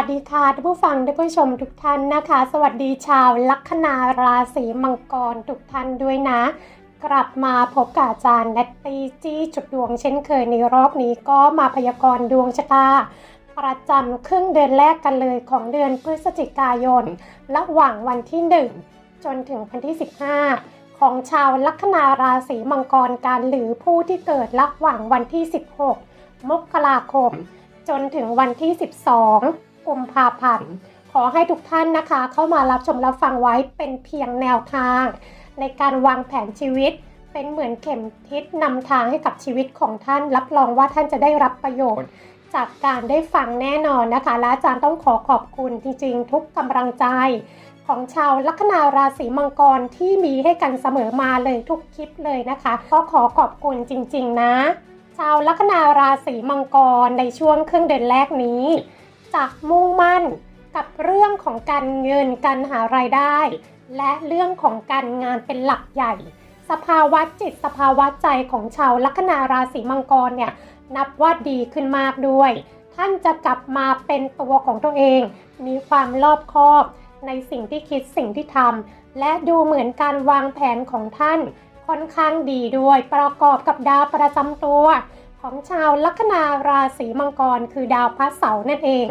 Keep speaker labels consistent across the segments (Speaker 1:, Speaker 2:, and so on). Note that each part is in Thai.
Speaker 1: วัสดีค่ะท่านผู้ฟังท่านผู้ชมทุกท่านนะคะ สวัสดีชาวลัคนาราศีมังกรทุกท่านด้วยนะ กลับมาพบกับอาจารย์แนตตี้จี้จุดดวงเช่นเคยในรอบนี้ก็มาพยากรณ์ดวงชะตาประจำครึ่งเดือนแรกกันเลยของเดือนพฤศจิกายน ระหว่างวันที่ 1 จนถึงวันที่ 15 ของชาวลัคนาราศีมังกรกันหรือผู้ที่เกิดระหว่างวันที่ 16 มกราคม จนถึงวันที่ 12 กุมภาพันธ์ ขอให้ทุกท่านนะคะ เข้ามารับชมรับฟังไว้เป็นเพียงแนวทาง ในการวางแผนชีวิต เป็นเหมือนเข็มทิศนำทางให้กับชีวิตของท่าน รับรองว่าท่านจะได้รับประโยชน์ จากการได้ฟังแน่นอนนะคะ และอาจารย์ต้องขอขอบคุณจริงๆ ทุกกำลังใจของชาวลัคนาราศีมังกรที่มีให้กันเสมอมาเลยทุกคลิปเลยนะคะ ก็ขอขอบคุณจริง ๆ นะ ชาวลัคนาราศีมังกรในช่วงครึ่งเดือนแรกนี้ จะมุ่งมั่นกับเรื่องของการเงินการหารายได้ และเรื่องของการงานเป็นหลักใหญ่ สภาวะจิตสภาวะใจของชาวลัคนาราศีมังกรเนี่ยนับว่าดีขึ้นมากด้วย ท่านจะกลับมาเป็นตัวของตัวเอง มีความรอบคอบในสิ่งที่คิดสิ่งที่ทำและดูเหมือนการวางแผนของท่านค่อนข้างดีด้วยประกอบกับดาวประจำตัว ของชาวลัคนาราศีมังกรคือดาวพระเสาร์นั่นเอง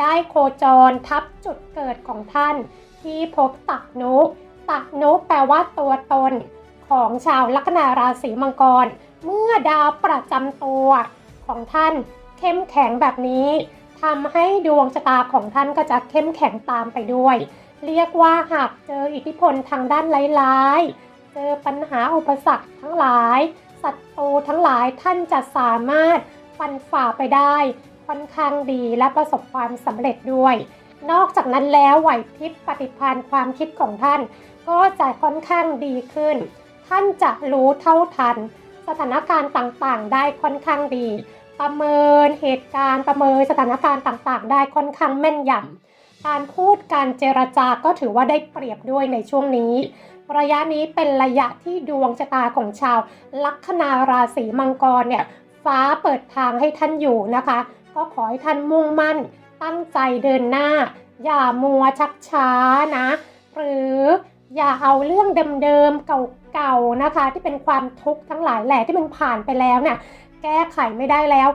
Speaker 1: ได้โคจรทับจุดเกิดของท่าน ที่พบตักนุตักนุแปลว่าตัวตน ของชาวลัคนาราศีมังกร เมื่อดาวประจำตัวของท่าน เข้มแข็งแบบนี้ทำให้ดวงชะตาของท่านก็จะเข้มแข็งตามไปด้วย เรียกว่าหากเจออิทธิพลทางด้านร้ายๆเจอปัญหาอุปสรรคทั้งหลาย ศัตรูทั้งหลายท่านจะสามารถฟันฝ่าไปได้ค่อนข้างดีและประสบความสำเร็จด้วย นอกจากนั้นแล้วไหวพริบปฏิภาณความคิดของท่าน ก็จะค่อนข้างดีขึ้น ท่านจะรู้เท่าทัน สถานการณ์ต่างๆ ได้ค่อนข้างดี ประเมินเหตุการณ์ประเมินสถานการณ์ต่างๆ ได้ค่อนข้างแม่นยำการพูดการเจรจาก็ถือว่าได้เปรียบด้วยในช่วงนี้ ระยะนี้เป็นระยะที่ดวงชะตาของชาว ลัคนาราศีมังกรเนี่ยฟ้าเปิดทางให้ท่านอยู่นะคะ ก็ขอให้ท่านมุ่งมั่น ตั้งใจเดินหน้า อย่ามัวชักช้านะ หรืออย่าเอาเรื่องเดิมๆเก่าๆนะคะ ที่เป็นความทุกข์ทั้งหลายแหละที่มันผ่านไปแล้วเนี่ยแก้ไขไม่ได้แล้ว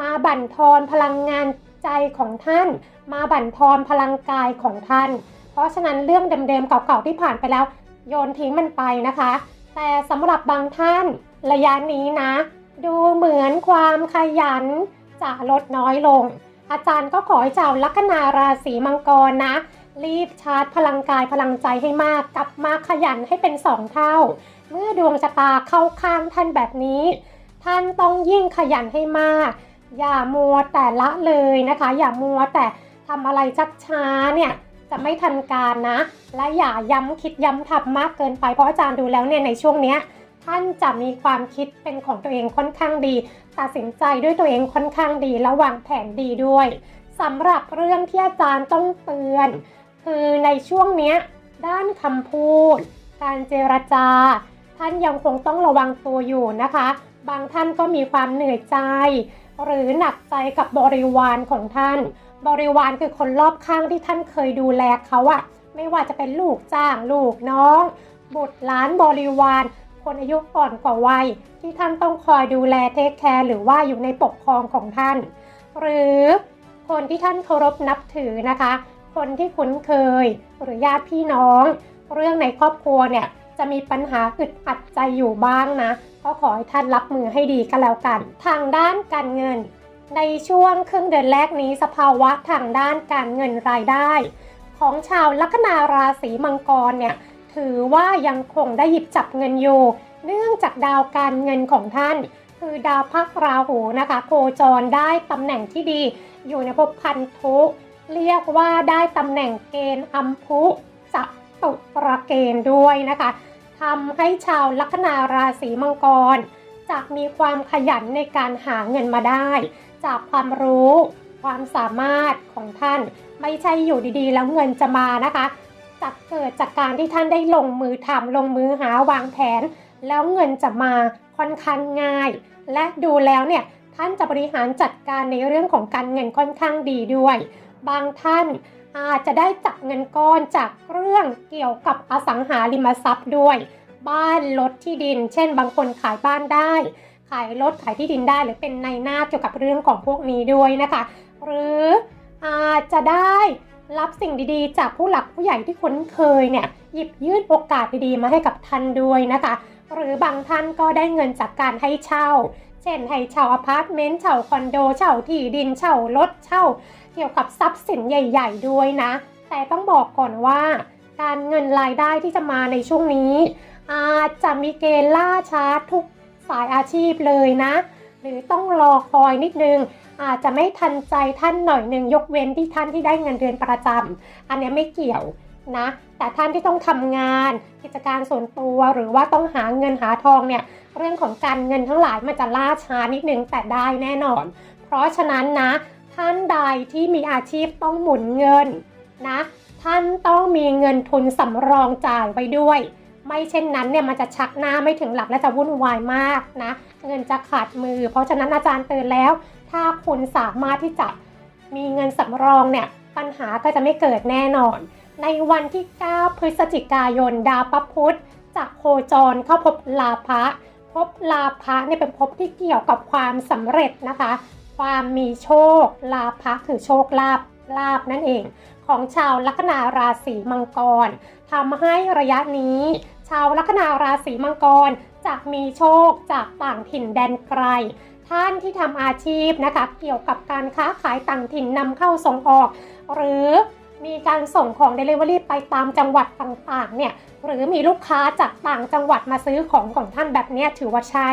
Speaker 1: มาบั่นทอนพลังงานใจของท่าน มาบั่นทอนพลังกายของท่าน เพราะฉะนั้นเรื่องเดิมๆเก่าๆที่ผ่านไปแล้ว โยนทิ้งมันไปนะคะ แต่สำหรับบางท่านระยะนี้นะ ดูเหมือนความขยันจะลดน้อยลง อาจารย์ก็ขอให้ชาวลัคนาราศีมังกรนะ รีบชาร์จพลังกายพลังใจให้มากกลับมาขยันให้เป็นสองเท่า เมื่อดวงชะตาเข้าข้างท่านแบบนี้ ท่านต้องยิ่งขยันให้มาก อย่ามัวแต่ละเลยนะคะ อย่ามัวแต่ทำอะไรชักช้าเนี่ย จะไม่ทันการนะ และอย่าย้ำคิดย้ำทำมากเกินไปเพราะอาจารย์ดูแล้วเนี่ยในช่วงเนี้ยท่านจะมีความคิดเป็นของตัวเองค่อนข้างดี ตัดสินใจด้วยตัวเองค่อนข้างดีและวางแผนดีด้วยสำหรับเรื่องที่อาจารย์ต้องเตือน คือในช่วงเนี้ยด้านคำพูด การเจรจา ท่านยังคงต้องระวังตัวอยู่นะคะ บางท่านก็มีความเหนื่อยใจ หรือหนักใจกับบริวารของท่าน บริวารคือคนรอบข้างที่ท่านเคยดูแลเขาอะไม่ว่าจะเป็นลูกจ้างลูกน้อง บุตรหลานบริวาร คนอายุก่อนกว่าวัย ที่ท่านต้องคอยดูแลเทคแคร์หรือว่าอยู่ในปกครองของท่าน หรือคนที่ท่านเคารพนับถือนะคะ คนที่คุ้นเคยหรือญาติพี่น้อง เรื่องในครอบครัวเนี่ยจะมีปัญหาอึดอัดใจอยู่บ้างนะ ก็ขอให้ท่านรับมือให้ดีก็แล้วกัน ทางด้านการเงิน ในช่วงครึ่งเดือนแรกนี้สภาวะทางด้านการเงินรายได้ ของชาวลัคนาราศีมังกรเนี่ยถือว่ายังคงได้หยิบจับเงินอยู่ เนื่องจากดาวการเงินของท่าน คือดาวพักราหูนะคะ โคจรได้ตำแหน่งที่ดี อยู่ในภพพันธุ เรียกว่าได้ตำแหน่งเกณฑ์อัมพุจะตุประเกณฑ์ด้วยนะคะทำให้ชาวลัคนาราศีมังกรจะมีความขยันในการหาเงินมาได้ จากความรู้ ความสามารถของท่าน ไม่ใช่อยู่ดีๆ แล้วเงินจะมานะคะจะเกิดจากการที่ท่านได้ลงมือทำลงมือหาวางแผน แล้วเงินจะมาค่อนข้างง่าย และดูแล้วเนี่ยท่านจะบริหารจัดการในเรื่องของการเงินค่อนข้างดีด้วย บางท่านอาจจะได้จับเงินก้อนจากเรื่องเกี่ยวกับอสังหาริมทรัพย์ด้วย บ้านรถที่ดิน เช่น บางคนขายบ้านได้ ขายรถขายที่ดินได้หรือเป็นในหน้าเกี่ยวกับเรื่องของพวกนี้ด้วยนะคะ หรืออาจจะได้รับสิ่งดีๆ จากผู้หลักผู้ใหญ่ที่คุ้นเคยเนี่ยหยิบยื่นโอกาสดีๆมาให้กับท่านด้วยนะคะ หรือบางท่านก็ได้เงินจากการให้เช่า เช่นให้เช่าอพาร์ตเมนต์เช่าคอนโดเช่าที่ดินเช่ารถเช่า เกี่ยวกับทรัพย์สินใหญ่ ๆ ด้วยนะ แต่ต้องบอกก่อนว่า การเงินรายได้ที่จะมาในช่วงนี้ อาจจะมีเกณฑ์ล่าช้าทุก สายอาชีพเลยนะ หรือต้องรอคอยนิดนึง อาจจะไม่ทันใจท่านหน่อยหนึ่งยกเว้นที่ท่านที่ได้เงินเดือนประจำอันนี้ไม่เกี่ยวนะแต่ท่านที่ต้องทำงานกิจการส่วนตัวหรือว่าต้องหาเงินหาทองเนี่ยเรื่องของการเงินทั้งหลายมันจะล่าช้านิดนึงแต่ได้แน่นอน เพราะฉะนั้นนะ ท่านใดที่มีอาชีพต้องหมุนเงินนะ ท่านต้องมีเงินทุนสำรองจ่ายไว้ด้วย ไม่เช่นนั้นเนี่ยมันจะชักหน้าไม่ถึงหลักและจะวุ่นวายมากนะ เงินจะขาดมือ เพราะฉะนั้นอาจารย์เตือนแล้ว ถ้าคุณสามารถที่จะมีเงินสำรองเนี่ยปัญหาก็จะไม่เกิดแน่นอน ในวันที่ 9 พฤศจิกายน ดาวพระพุธจะโคจรเข้าพบลาภะพบลาภะเนี่ยเป็นภพที่เกี่ยวกับความสำเร็จนะคะ ความมีโชคลาภะคือโชคลาภลาภนั่นเอง ของชาวลัคนาราศีมังกร ทำให้ระยะนี้ ชาวลัคนาราศีมังกรจะมีโชคจากต่างถิ่นแดนไกล ท่านที่ทำอาชีพนะคะเกี่ยวกับการค้าขายต่างถิ่นนำเข้าส่งออก หรือมีการส่งของ Delivery ไปตามจังหวัดต่างๆเนี่ยหรือมีลูกค้าจากต่างจังหวัดมาซื้อของของท่านแบบนี้ถือว่าใช่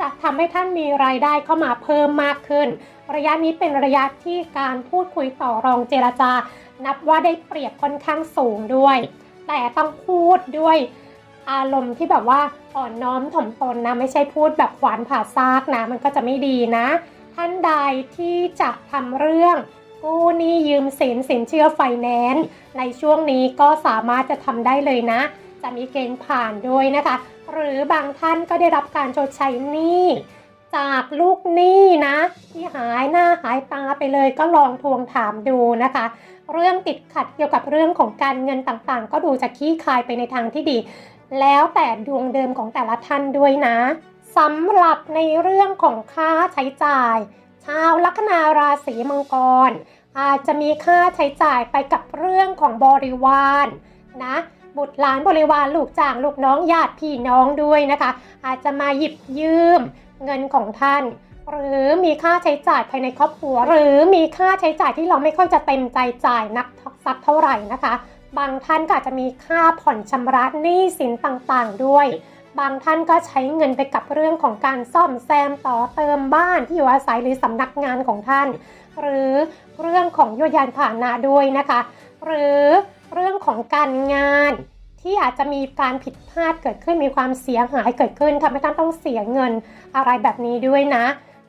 Speaker 1: จะทำให้ท่านมีรายได้เข้ามาเพิ่มมากขึ้น ระยะนี้เป็นระยะที่การพูดคุยต่อรองเจรจา นับว่าได้เปรียบค่อนข้างสูงด้วย แต่ต้องพูดด้วยอารมณ์ที่แบบว่าอ่อนน้อมถ่อมตนนะ ไม่ใช่พูดแบบขวานผ่าซากนะ มันก็จะไม่ดีนะ ท่านใดที่จะทำเรื่องกู้หนี้ยืมสินสินเชื่อไฟแนนซ์ในช่วงนี้ก็สามารถจะทำได้เลยนะ จะมีเกณฑ์ผ่านด้วยนะคะ หรือบางท่านก็ได้รับการชดใช้หนี้ จากลูกหนี้นะ ที่หายหน้าหายตาไปเลยก็ลองทวงถามดูนะคะ เรื่องติดขัดเกี่ยวกับเรื่องของการเงินต่างๆ ก็ดูจะขี้คายไปในทางที่ดี แล้วแต่ดวงเดิมของแต่ละท่านด้วยนะสำหรับในเรื่องของค่าใช้จ่าย ชาวลัคนาราศีมังกร อาจจะมีค่าใช้จ่ายไปกับเรื่องของบริวารนะบุตรหลานบริวารลูกจ้างลูกน้องญาติพี่น้องด้วยนะคะ อาจจะมาหยิบยืม เงินของท่าน หรือมีค่าใช้จ่ายภายในครอบครัว หรือมีค่าใช้จ่ายที่เราไม่ค่อยจะเต็มใจจ่ายนักสักเท่าไหร่นะคะ บางท่านก็อาจจะมีค่าผ่อนชำระหนี้สินต่างๆ ด้วย บางท่านก็ใช้เงินไปกับเรื่องของการซ่อมแซมต่อเติมบ้านที่อยู่อาศัยหรือสำนักงานของท่าน หรือเรื่องของยวดยานผ่าหนะด้วยนะคะ หรือเรื่องของการงาน ที่อาจจะมีการผิดพลาดเกิดขึ้นมีความเสียหายเกิดขึ้นทำให้ท่านต้องเสียเงินอะไรแบบนี้ด้วยนะ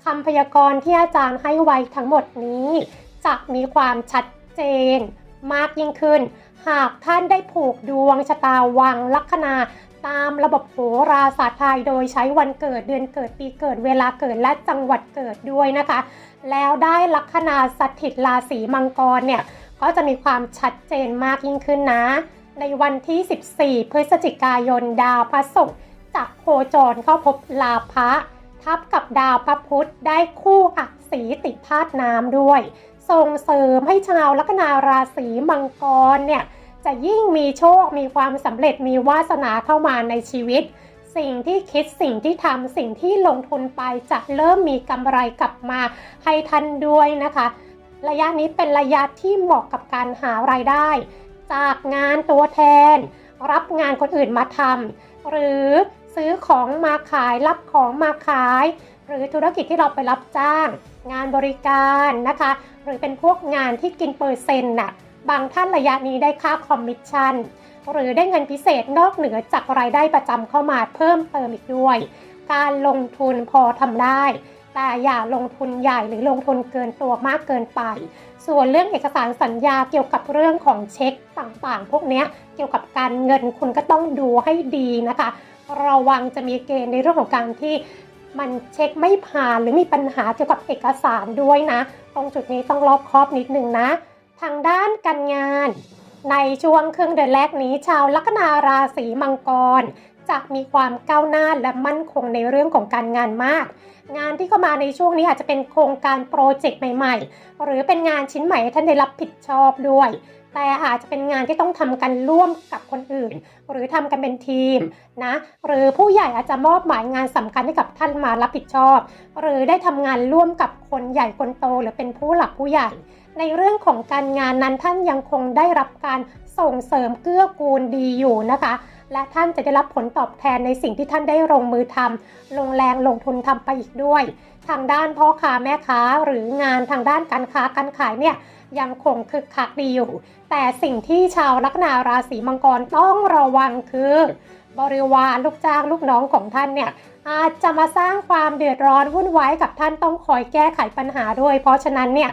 Speaker 1: คำพยากรณ์ที่อาจารย์ให้ไว้ทั้งหมดนี้ จะมีความชัดเจน มากยิ่งขึ้น หากท่านได้ผูกดวงชะตาวังลัคนาตามระบบโหราศาสตร์ไทยโดยใช้วันเกิดเดือนเกิดปีเกิดเวลาเกิดและจังหวัดเกิดด้วยนะคะ แล้วได้ลัคนาสถิตราศีมังกรเนี่ยก็จะมีความชัดเจนมากยิ่งขึ้นนะ ในวันที่ 14 พฤศจิกายนดาวพระศุกร์จะโคจรเข้าพบลาภะทับกับดาวพระพุธได้คู่อักษีติดธาตุน้ำด้วย ส่งเสริมให้ชาวลัคนาราศีมังกรเนี่ยจะยิ่งมีโชค มีความสำเร็จ มีวาสนาเข้ามาในชีวิต สิ่งที่คิด สิ่งที่ทำ สิ่งที่ลงทุนไปจะเริ่มมีกำไรกลับมาให้ท่านด้วยนะคะ ระยะนี้เป็นระยะที่เหมาะกับการหารายได้ จากงานตัวแทน รับงานคนอื่นมาทำหรือซื้อของมาขายรับของมาขาย หรือธุรกิจที่เราไปรับจ้าง งานบริการนะคะ หรือเป็นพวกงานที่กินเปอร์เซ็นต์น่ะบางท่านระยะนี้ได้ค่าคอมมิชชั่นหรือได้เงินพิเศษนอกเหนือจากรายได้ประจำเข้ามาเพิ่มเติมอีกด้วย การลงทุนพอทำได้ แต่อย่าลงทุนใหญ่หรือลงทุนเกินตัวมากเกินไป ส่วนเรื่องเอกสารสัญญาเกี่ยวกับเรื่องของเช็คต่างๆ พวกนี้เกี่ยวกับการเงินคุณก็ต้องดูให้ดีนะคะ ระวังจะมีเกณฑ์ในเรื่องของการที่มันเช็คไม่ผ่านหรือมีปัญหาเกี่ยวกับเอกสารด้วยนะ ตรงจุดนี้ต้องรอบคอบนิดนึงนะ ทางด้านการงาน ในช่วงครึ่งเดือนแรกนี้ ชาวลัคนาราศีมังกร จะมีความก้าวหน้าและมั่นคงในเรื่องของการงานมาก งานที่เข้ามาในช่วงนี้อาจจะเป็นโครงการโปรเจกต์ใหม่ๆ หรือเป็นงานชิ้นใหม่ให้ท่านได้รับผิดชอบด้วย แต่อาจจะเป็นงานที่ต้องทำกันร่วมกับคนอื่น หรือทำกันเป็นทีมนะ หรือผู้ใหญ่อาจจะมอบหมายงานสำคัญให้กับท่านมารับผิดชอบ หรือได้ทำงานร่วมกับคนใหญ่คนโต หรือเป็นผู้หลักผู้ใหญ่ ในเรื่องของการงานนั้นท่านยังคงได้รับการส่งเสริมเกื้อกูลดีอยู่นะคะ และท่านจะได้รับผลตอบแทนในสิ่งที่ท่านได้ลงมือทำลงแรงลงทุนทำไปอีกด้วย ทางด้านพ่อค้าแม่ค้าหรืองานทางด้านการค้าการขายเนี่ยยังคงคึกคักดีอยู่ แต่สิ่งที่ชาวลัคนาราศีมังกรต้องระวังคือ บริวารลูกจ้างลูกน้องของท่านเนี่ยอาจจะมาสร้างความเดือดร้อนวุ่นวายกับท่านต้องคอยแก้ไขปัญหาด้วย เพราะฉะนั้นเนี่ย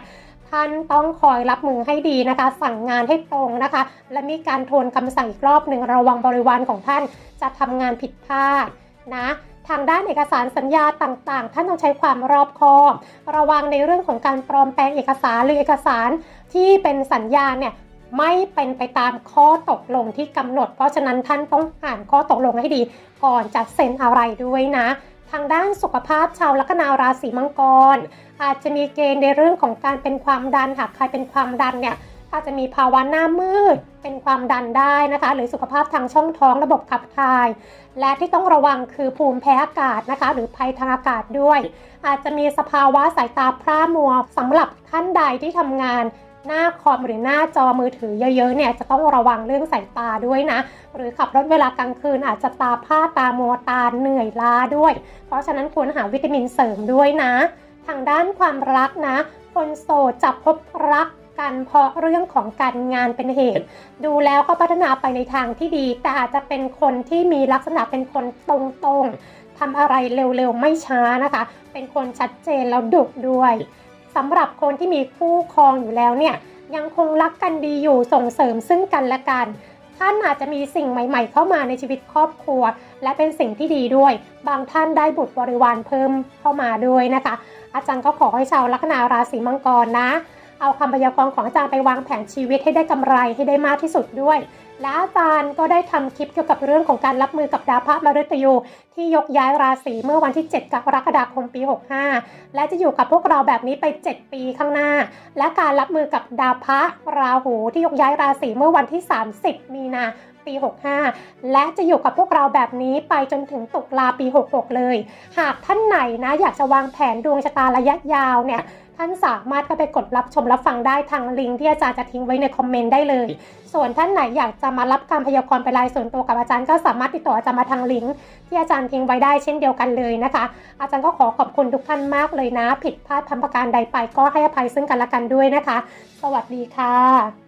Speaker 1: ท่านต้องคอยรับมือให้ดีนะคะ สั่งงานให้ตรงนะคะ และมีการทวนคำสั่งอีกรอบหนึ่งระวังบริวารของท่านจะทำงานผิดพลาดนะทางด้านเอกสารสัญญาต่างๆ ท่านต้องใช้ความรอบคอบ ระวังในเรื่องของการปลอมแปลงเอกสารหรือเอกสารที่เป็นสัญญาเนี่ยไม่เป็นไปตามข้อตกลงที่กำหนด เพราะฉะนั้นท่านต้องอ่านข้อตกลงให้ดี ก่อนจะเซ็นอะไรด้วยนะ ทางด้านสุขภาพชาวลัคนาราศีมังกร อาจจะมีเกณฑ์ในเรื่องของการเป็นความดันหากใครเป็นความดันเนี่ยอาจจะมีภาวะหน้ามืด เป็นความดันได้นะคะ หรือสุขภาพทางช่องท้องระบบขับถ่าย และที่ต้องระวังคือภูมิแพ้อากาศนะคะ หรือภัยทางอากาศด้วย อาจจะมีสภาวะสายตาพร่ามัวสำหรับท่านใดที่ทำงาน หน้าคอมหรือหน้าจอมือถือเยอะๆเนี่ยจะต้องระวังเรื่องสายตาด้วยนะ หรือขับรถเวลากลางคืนอาจจะตาผ้าตามัวตาเหนื่อยล้าด้วย เพราะฉะนั้นควรหาวิตามินเสริมด้วยนะ ทางด้านความรักนะ คนโสดจะพบรักกันเพราะเรื่องของการงานเป็นเหตุ ดูแล้วก็พัฒนาไปในทางที่ดี แต่อาจจะเป็นคนที่มีลักษณะเป็นคนตรงๆทำอะไรเร็วๆไม่ช้านะคะ เป็นคนชัดเจนแล้วดุด้วย สำหรับคนที่มีคู่ครองอยู่แล้วเนี่ยยังคงรักกันดีอยู่ส่งเสริมซึ่งกันและกัน ท่านอาจจะมีสิ่งใหม่ ๆ เข้ามาในชีวิตครอบครัว และเป็นสิ่งที่ดีด้วย บางท่านได้บุตรบริวารเพิ่มเข้ามาด้วยนะคะ อาจารย์ก็ขอให้ชาวลัคนาราศีมังกรนะ เอาคำพยากรณ์ของอาจารย์ไปวางแผนชีวิตให้ได้กำไรให้ได้มากที่สุดด้วย และอาจารย์ก็ได้ทำคลิปเกี่ยวกับเรื่องของการรับมือกับดาวพระมฤตยูที่ยกย้ายราศีเมื่อวันที่ 7 กรกฎาคมปี 65 และจะอยู่กับพวกเราแบบนี้ไป 7 ปีข้างหน้า และการรับมือกับดาวพระราหูที่ยกย้ายราศีเมื่อวันที่ 30 มีนา ปี 65 และจะอยู่กับพวกเราแบบนี้ไปจนถึงตุลาปี 66 เลย หากท่านไหนนะอยากจะวางแผนดวงชะตาระยะยาวเนี่ยท่านสามารถก็ไปกดรับชมรับฟังได้ทางลิงก์ที่อาจารย์จะทิ้งไว้ในคอมเมนต์ได้เลย ส่วนท่านไหนอยากจะมารับการพยากรณ์ไปรายส่วนตัวกับอาจารย์ก็สามารถติดต่ออาจารย์มาทางลิงก์ที่อาจารย์ทิ้งไว้ได้เช่นเดียวกันเลยนะคะ อาจารย์ก็ขอขอบคุณทุกท่านมากเลยนะ ผิดพลาดทำประการใดไปก็ให้อภัยซึ่งกันและกันด้วยนะคะ สวัสดีค่ะ